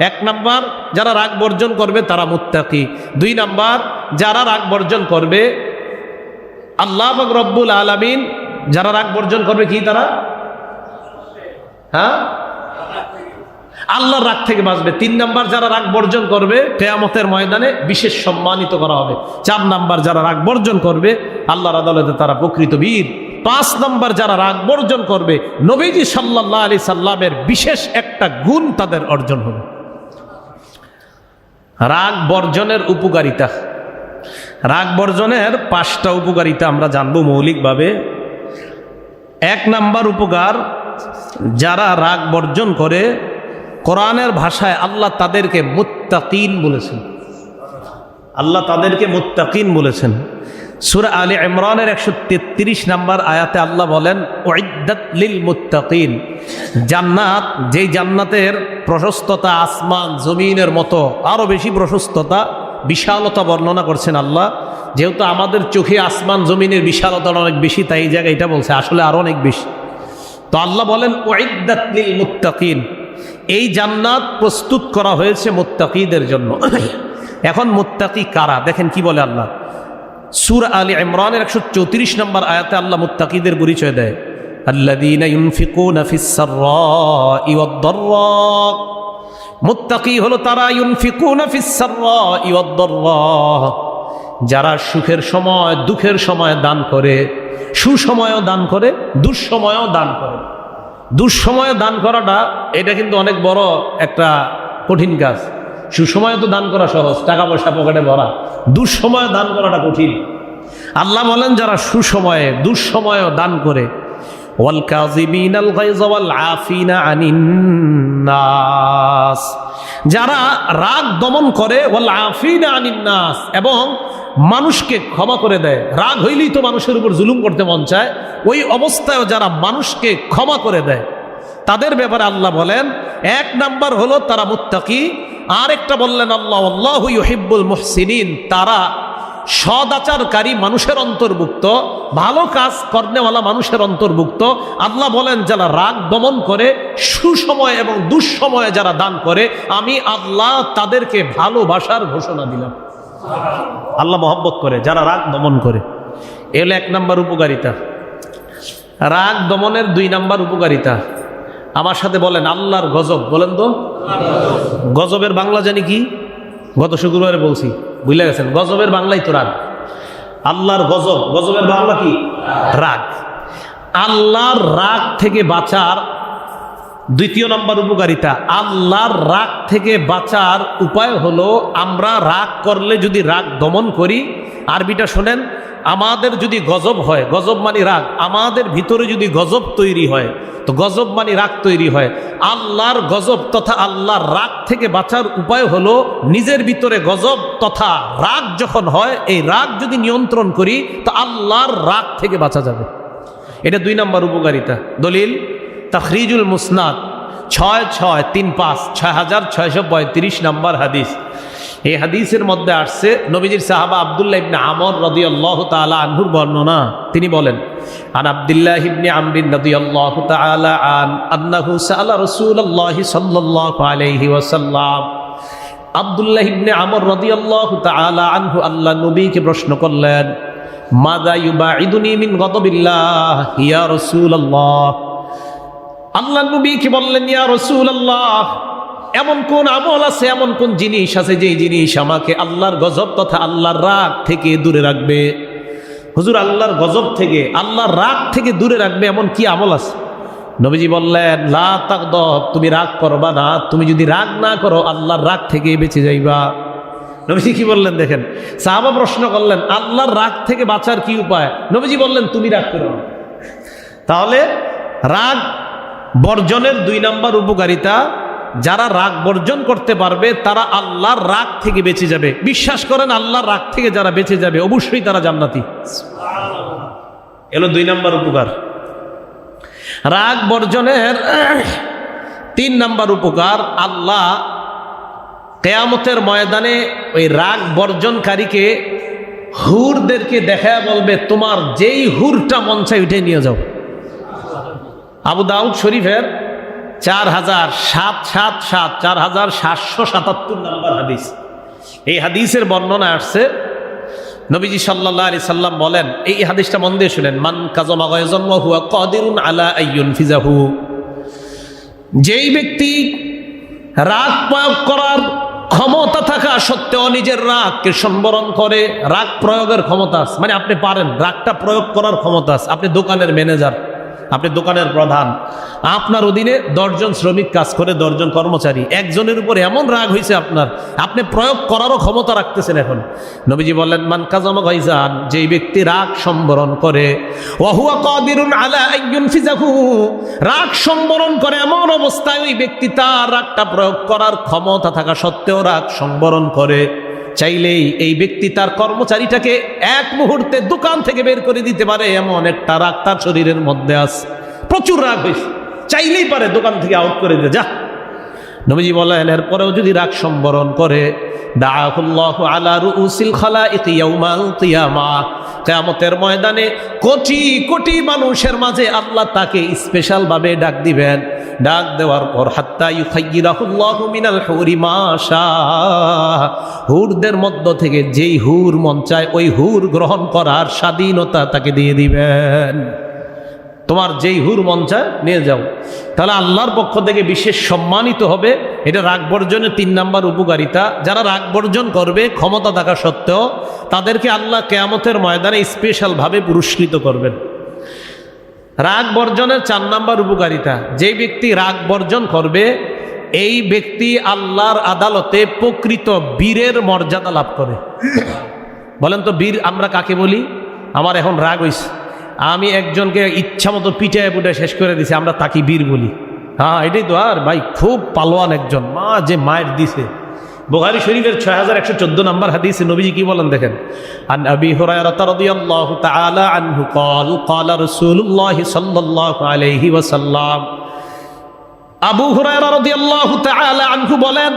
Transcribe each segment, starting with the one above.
এক নাম্বার, যারা রাগ বর্জন করবে তারা মুত্তাকি। দুই নাম্বার, যারা রাগ বর্জন করবে, আল্লাহ রব্বুল আলামিন, যারা রাগ বর্জন করবে কি তারা? হ্যাঁ? আল্লাহর রাগ থেকে বাঁচবে। তিন নাম্বার, যারা রাগ বর্জন করবে, কেয়ামতের ময়দানে বিশেষ সম্মানিত করা হবে। চার নাম্বার, যারা রাগ বর্জন করবে, আল্লাহর আদালতে তারা প্রকৃত বীর। পাঁচ নাম্বার, যারা রাগ বর্জন করবে, নবীজি সাল্লাহ আলি সাল্লামের বিশেষ একটা গুণ তাদের অর্জন হবে। রাগ বর্জনের উপকারিতা। রাগ বর্জনের পাঁচটা উপকারিতা আমরা জানব মৌলিকভাবে। এক নাম্বার উপকার, যারা রাগ বর্জন করে, কোরআনের ভাষায় আল্লাহ তাদেরকে মুত্তাকিন বলেছেন। আল্লাহ তাদেরকে মুত্তাকিন বলেছেন। সুরা আলী ইমরানের একশো তেত্রিশ নাম্বার আয়াতে আল্লাহ বলেন লিল মুত্তাকিন জান্নাত, যেই জান্নাতের প্রশস্ততা আসমান, জমিনের মতো আরও বেশি প্রশস্ততা, বিশালতা বর্ণনা করছেন আল্লাহ। যেহেতু আমাদের চোখে আসমান, জমিনের বিশালতা অনেক বেশি, তাই এই জায়গায় এটা বলছে, আসলে আরও অনেক বেশি। তো আল্লাহ বলেন ওইদাত লিল মুত্তাকিন এই জান্নাত প্রস্তুত করা হয়েছে মুত্তাকিদের জন্য। এখন মুত্তাকি কারা? দেখেন কি বলে আল্লাহ। সুর আলী ইমরানের একশো চৌত্রিশ নম্বর আয়াতে আল্লাহ মুত্তাকিদের পরিচয় দেয়। মুত্তাকি হলো তারা যারা সুখের সময়, দুঃখের সময় দান করে, সুসময়ও দান করে, দুঃসময়ও দান করে। দুঃসময় দান করাটা, এটা কিন্তু অনেক বড় একটা কঠিন কাজ। সুসময়ে তো দান করা সহজ, টাকা পয়সা পকেটে ভরা। দুঃসময়ে দান করাটা কঠিন। আল্লাহ বলেন, যারা সুসময়ে, দুঃসময়েও দান করে যারা রাগ দমন করে এবং মানুষকে ক্ষমা করে দেয়, রাগ হইলেই তো মানুষের উপর জুলুম করতে মন চায়, ওই অবস্থায় যারা মানুষকে ক্ষমা করে দেয়, তাদের ব্যাপারে আল্লাহ বলেন, এক নাম্বার হলো তারা মুত্তাকি আর একটা বললেন, আল্লাহ আল্লাহ ইহিব্বুল মুহসিনিন। তারা সদাচারকারী মানুষের অন্তর্ভুক্ত, ভালো কাজ কর্নেওয়ালা মানুষের অন্তর্ভুক্ত। আল্লাহ বলেন, যারা রাগ দমন করে, সুসময় এবং দুঃসময়ে যারা দান করে, আমি আল্লাহ তাদেরকে ভালোবাসার ঘোষণা দিলাম। আল্লাহ মহব্বত করে, যারা রাগ দমন করে। এলো এক নাম্বার উপকারিতা। রাগ দমনের দুই নাম্বার উপকারিতা। আমার সাথে বলেন, আল্লাহর গজব। বলেন তো গজবের বাংলা জানি কি? গত শুক্রবারে বলছি বুঝলে গেছেন, গজবের বাংলাই তো রাগ। আল্লাহর গজব, গজবের বাংলা কি? রাগ। আল্লাহর রাগ থেকে বাঁচার দ্বিতীয় নম্বর উপকারিতা, আল্লাহর রাগ থেকে বাঁচার উপায় হলো আমরা রাগ করলে যদি রাগ দমন করি, আরবিটা শোনেন, আমাদের যদি গজব হয়, গজব মানে রাগ, আমাদের ভিতরে যদি গজব তৈরি হয়, তো গজব মানে রাগ তৈরি হয়। আল্লাহর গজব তথা আল্লাহর রাগ থেকে বাঁচার উপায় হলো নিজের ভিতরে গজব তথা রাগ যখন হয়, এই রাগ যদি নিয়ন্ত্রণ করি, তো আল্লাহর রাগ থেকে বাঁচা যাবে। এটা দুই নম্বর উপকারিতা। দলিল তখরিজুল মুসনাদ, ছয় ছয় তিন পাঁচ, ছয় হাজার ছয়শো পঁয়ত্রিশ নম্বর হাদিস। এই হাদিসের মধ্যে আসছে, নবীজির সাহাবা আবদুল্লাহ ইবনে আমর রদিয়াল্লাহ তাআলা আনহুর বর্ণনা। তিনি বলেন, আন আব্দুল্লাহ ইবনে আমরিন রদিয়াল্লাহ তাআলা আন আন্নাহু সাআলা রাসূলুল্লাহ সাল্লাল্লাহু আলাইহি ওয়াসাল্লাম। আব্দুল্লাহ ইবনে আমর রদিয়াল্লাহু তাআলা আনহু আল্লাহ নবীকে প্রশ্ন করলেন মাদা ইউবাইদুনি মিন গদবিল্লাহ, ইয়া রাসূলুল্লাহ? আল্লাহ নবী কি বললেন, ইয়া রাসূলুল্লাহ, এমন কোন আমল আছে, এমন কোন জিনিস আছে যেই জিনিস আমাকে আল্লাহর গজব তথা আল্লাহর রাগ থেকে দূরে রাখবে? হুজুর, আল্লাহর গজব থেকে, আল্লাহর রাগ থেকে দূরে রাখবে এমন কি আমল আছে? নবীজি বললেন, লা তাকদব তুমি রাগ করবা না, তুমি যদি রাগ না করো, আল্লাহর রাগ থেকে বেঁচে যাইবা। নবীজি কি বললেন দেখেন, সাহাবা প্রশ্ন করলেন, আল্লাহর রাগ থেকে বাঁচার কি উপায়? নবীজি বললেন, তুমি রাগ করো তাহলে রাগ বর্জনের দুই নাম্বার উপকারিতা যারা রাগ বর্জন করতে পারবে তারা আল্লাহর রাগ থেকে বেঁচে যাবে। বিশ্বাস করেন আল্লাহর রাগ থেকে যারা বেঁচে যাবে অবশ্যই তারা জান্নাতি। এলো দুই নাম্বার উপকার। রাগ বর্জনের তিন নাম্বার উপকার আল্লাহ কেয়ামতের ময়দানে ওই রাগ বর্জনকারীকে হুরদেরকে দেখা বলবে তোমার যেই হুরটা মঞ্চায় উঠে নিয়ে যাও। আবু দাউদ শরীফের চার হাজার সাত সাত সাত, চার হাজার সাতশো সাতাত্তর নাম্বার হাদিস। এই হাদিসের বর্ণনা আসছে, নবীজি সাল্লাহ আলি সাল্লাম বলেন, এই হাদিসটা মন দিয়ে শুনেন, মান কাজমা কদিরুন আলা ফিজাহু। যেই ব্যক্তি রাগ প্রয়োগ করার ক্ষমতা থাকা সত্ত্বেও নিজের রাগকে সম্বরণ করে, রাগ প্রয়োগের ক্ষমতা আছে। মানে আপনি পারেন, রাগটা প্রয়োগ করার ক্ষমতা আছে। আপনি দোকানের ম্যানেজার আপনি দোকানের প্রধান। আপনার অধীনে দশজন শ্রমিক কাজ করে, দশজন কর্মচারী। একজনের উপর এমন রাগ হয়েছে আপনার। আপনি প্রয়োগ করারও ক্ষমতা রাখতেছেন এখন। নবীজি বললেন, মান কাজামা গাইজান যেই ব্যক্তি রাগ সম্বরণ করে আলা ফিজাহু রাগ সম্বরণ করে এমন অবস্থায় ওই ব্যক্তি তার রাগটা প্রয়োগ করার ক্ষমতা থাকা সত্ত্বেও রাগ সম্বরণ করে। চাইলেই এই ব্যক্তি তার কর্মচারীটাকে এক মুহূর্তে দোকান থেকে বের করে দিতে পারে, এমন একটা রাগ তার শরীরের মধ্যে আছে। প্রচুর রাগ হয়েছে। চাইলেই পারে দোকান থেকে আউট করে দে, যা। নবীজি বলেন, এরপরেও যদি রাগ সম্বরণ করে কিয়ামতের ময়দানে কোটি কোটি মানুষের মাঝে আল্লাহ তাকে স্পেশাল ভাবে ডাক দিবেন। ডাক দেওয়ার পর, হাত্তা মিনাল হুরি মা শাহ। হুরদের মধ্য থেকে যেই হুর মন চায়, ওই হুর গ্রহণ করার স্বাধীনতা তাকে দিয়ে দিবেন। তোমার যেই হুর মন চায়, নিয়ে যাও। তাহলে আল্লাহর পক্ষ থেকে বিশেষ সম্মানিত হবে, এটা রাগ বর্জনের তিন নাম্বার উপকারিতা। যারা রাগ বর্জন করবে, ক্ষমতা থাকা সত্ত্বেও, তাদেরকে আল্লাহ কেয়ামতের ময়দানে স্পেশালভাবে পুরস্কৃত করবেন। রাগ বর্জনের চার নাম্বার উপকারিতা। যে ব্যক্তি রাগ বর্জন করবে, এই ব্যক্তি আল্লাহর আদালতে প্রকৃত বীরের মর্যাদা লাভ করে। বলেন তো বীর আমরা কাকে বলি? আমার এখন রাগ হইছে। আমি একজনকে ইচ্ছা মতো পিটায় পুটে শেষ করে দিছি, আমরা তাকে বীর বলি। হ্যাঁ এটাই তো আর, ভাই, খুব পালোয়ান একজন। মা যে মায়ের দিছে। বোহারি শরীফের ছয় হাজার একশো চোদ্দ নম্বর হাদিসে নবীজি কি বলেন দেখেন আন আবি হুরায়রা রাদিয়াল্লাহু তাআলা আনহু قال قال رسول الله صلى الله عليه وسلم আবু হুরায়রা রাদিয়াল্লাহু তাআলা আনহু বলেন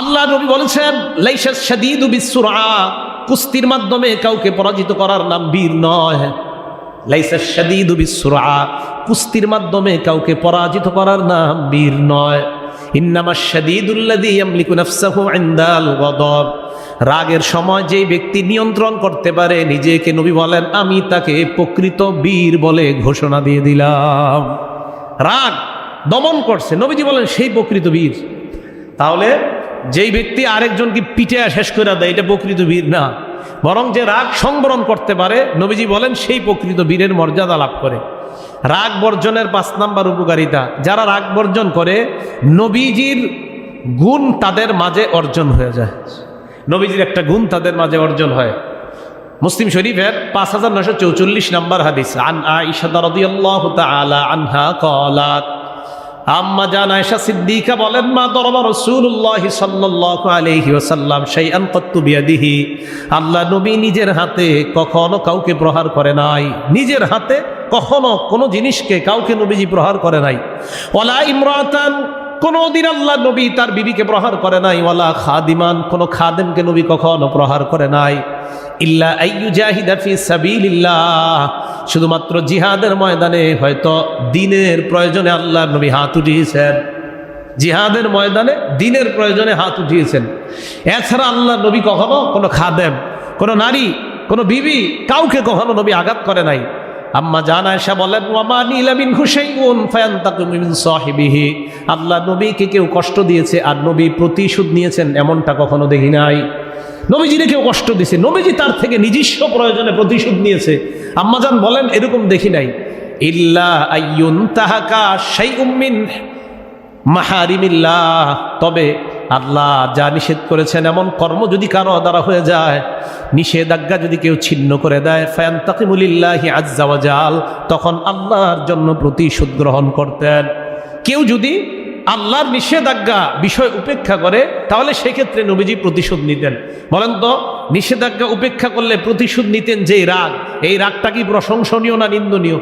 আল্লাহ নবী বলেছেন লাইসা শাদীদু বিসুরআ কুস্তির মাধ্যমে কাউকে পরাজিত করার নাম বীর নয় লাইসা শাদীদু বিসুরআ কুস্তির মাধ্যমে কাউকে পরাজিত করার নাম বীর নয় গদব রাগের সময় যে ব্যক্তি নিয়ন্ত্রণ করতে পারে, নিজেকে নবী বলেন, আমি তাকে প্রকৃত বীর বলে ঘোষণা দিয়ে দিলাম। রাগ দমন করছে। নবীজি বলেন, সেই প্রকৃত বীর। তাহলে যেই ব্যক্তি আরেকজনকে পিঠে শেষ করে দেয়, এটা প্রকৃত বীর না। বরং যে রাগ সংবরণ করতে পারে, নবীজি বলেন, সেই প্রকৃত বীরের মর্যাদা লাভ করে। রাগ বর্জনের পাঁচ নাম্বার উপকারিতা। যারা রাগ বর্জন করে, নবীজির গুণ তাদের মাঝে অর্জন হয়ে যায়। নবীজির একটা গুণ তাদের মাঝে অর্জন হয়। মুসলিম শরীফের পাঁচ হাজার নশো চৌচল্লিশ নম্বর হাদিস, আন আইসা রাদিয়াল্লাহু তাআলা আনহা কলাত আম্মা জান আয়েশা সিদ্দিকা বলেন, মা দরবা রাসূলুল্লাহ সাল্লাল্লাহু আলাইহি ওয়াসাল্লাম শাইআন কত্তু বিয়াদিহি। আল্লাহ নবী নিজের হাতে কখনো কাউকে প্রহার করে নাই। নিজের হাতে কখনো কোনো জিনিসকে কাউকে নবীজি প্রহার করে নাই। ওয়ালা ইমরাতান, কোনোদিন আল্লাহ নবী তার বিবিকে প্রহার করে নাই। ওয়ালা খাদিমান, কোনো খাদেমকে নবী কখনো প্রহার করে নাই। ইল্লা আইয়ু জাহিদা ফি শুধুমাত্র জিহাদের ময়দানে হয়তো দিনের প্রয়োজনে আল্লাহ নবী হাত উঠিয়েছেন। জিহাদের ময়দানে দিনের প্রয়োজনে হাত উঠিয়েছেন। এছাড়া আল্লাহ নবী কখনো কোনো খাদেম, কোনো নারী, কোনো বিবি কাউকে কখনো নবী আঘাত করে নাই। আম্মা জান আয়েশা বলেন আল্লাহ নবীকে কেউ কষ্ট দিয়েছে আর নবী প্রতিশোধ নিয়েছেন, এমনটা কখনো দেখি নাই। নবীজিরে কেউ কষ্ট দিছে। নবীজি তার থেকে নিজস্ব প্রয়োজনে প্রতিশোধ নিয়েছে। আম্মাজান বলেন, এরকম দেখি নাই। ইল্লা আইয়ুন মিন মাহারিমিল্লাহ। তবে আল্লাহ যা নিষেধ করেছেন এমন কর্ম যদি কারও দ্বারা হয়ে যায়, নিষেধাজ্ঞা যদি কেউ ছিন্ন করে দেয় ফ্যান তাকিমুলিল্লাহি আজ্জাওয়াজাল তখন আল্লাহর জন্য প্রতিশোধ গ্রহণ করতেন। কেউ যদি আল্লাহর নিষেধাজ্ঞা বিষয় উপেক্ষা করে, তাহলে সেক্ষেত্রে নবীজি প্রতিশোধ নিতেন। বলেন তো, নিষেধাজ্ঞা উপেক্ষা করলে প্রতিশোধ নিতেন যে রাগ? এই রাগটা কি প্রশংসনীয় না নিন্দনীয়?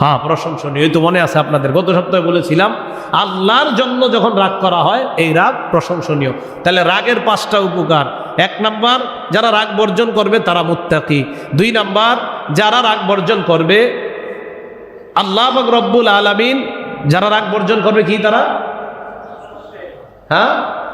হ্যাঁ প্রশংসনীয়, এই তো মনে আছে আপনাদের। গত সপ্তাহে বলেছিলাম, আল্লাহর জন্য যখন রাগ করা হয়, এই রাগ প্রশংসনীয়। তাহলে রাগের পাঁচটা উপকার। এক নাম্বার, যারা রাগ বর্জন করবে তারা মুত্তাকি। দুই নাম্বার, যারা রাগ বর্জন করবে, আল্লাহ রব্বুল আলমিন যারা রাগ বর্জন করবে কি তারা? হ্যাঁ?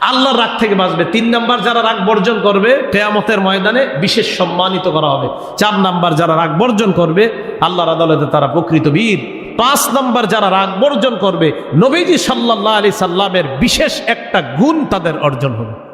আল্লাহর রাগ থেকে বাঁচবে। তিন নাম্বার, যারা রাগ বর্জন করবে, কেয়ামতের ময়দানে বিশেষ সম্মানিত করা হবে। চার নাম্বার, যারা রাগ বর্জন করবে, আল্লাহর আদালতে তারা প্রকৃত বীর। পাঁচ নাম্বার, যারা রাগ বর্জন করবে, নবীজি সাল্লাহ আলি সাল্লামের বিশেষ একটা গুণ তাদের অর্জন হবে।